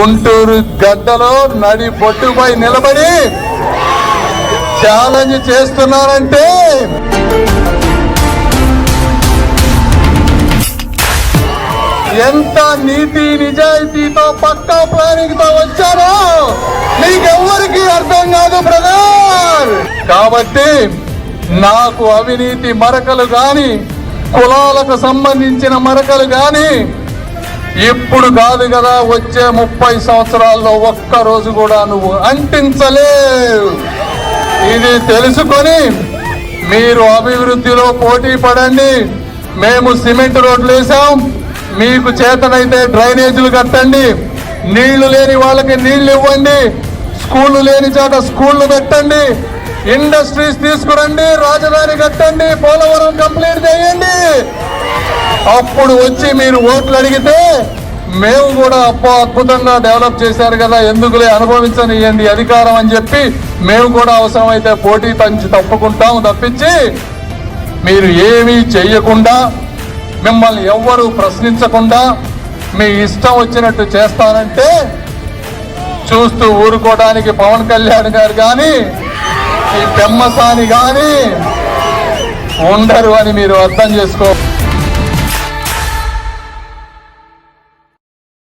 గుంటూరు గడ్డలో నడి బొట్టుపై నిలబడి ఛాలెంజ్ చేస్తున్నారంటే. ఎంత నీతి నిజాయితీతో పక్కా ప్లానింగ్ వచ్చారో మీకెవ్వరికి అర్థం కాదు బ్రదర్. కాబట్టి నాకు అవినీతి మరకలు గాని కులాలకు సంబంధించిన మరకలు గాని ఇప్పుడు కాదు కదా వచ్చే ముప్పై సంవత్సరాల్లో ఒక్క రోజు కూడా నువ్వు అంటించలేవు. ఇది తెలుసుకొని మీరు అభివృద్ధిలో పోటీ పడండి. మేము సిమెంట్ రోడ్లు వేసాం మీకు చేతనైతే డ్రైనేజీలు కట్టండి. నీళ్ళు లేని వాళ్ళకి నీళ్ళు ఇవ్వండి. స్కూళ్ళు లేని చోట స్కూళ్ళు పెట్టండి ఇండస్ట్రీస్ తీసుకురండి. రాజధాని కట్టండి. పోలవరం కంప్లీట్ చేయండి. అప్పుడు వచ్చి మీరు ఓట్లు అడిగితే మేము కూడా అప్పో అద్భుతంగా డెవలప్ చేశారు కదా ఎందుకులే అనుభవించనియండి అధికారం అని చెప్పి మేము కూడా అవసరమైతే పోటీ పంచి తప్పుకుంటాం తప్పించి మీరు ఏమీ చెయ్యకుండా మిమ్మల్ని ఎవ్వరూ ప్రశ్నించకుండా మీ ఇష్టం వచ్చినట్టు చేస్తానంటే చూస్తూ ఊరుకోవడానికి పవన్ కళ్యాణ్ గారు కానీ ఈ పెమ్మసాని కానీ ఉండరు అని మీరు అర్థం చేసుకో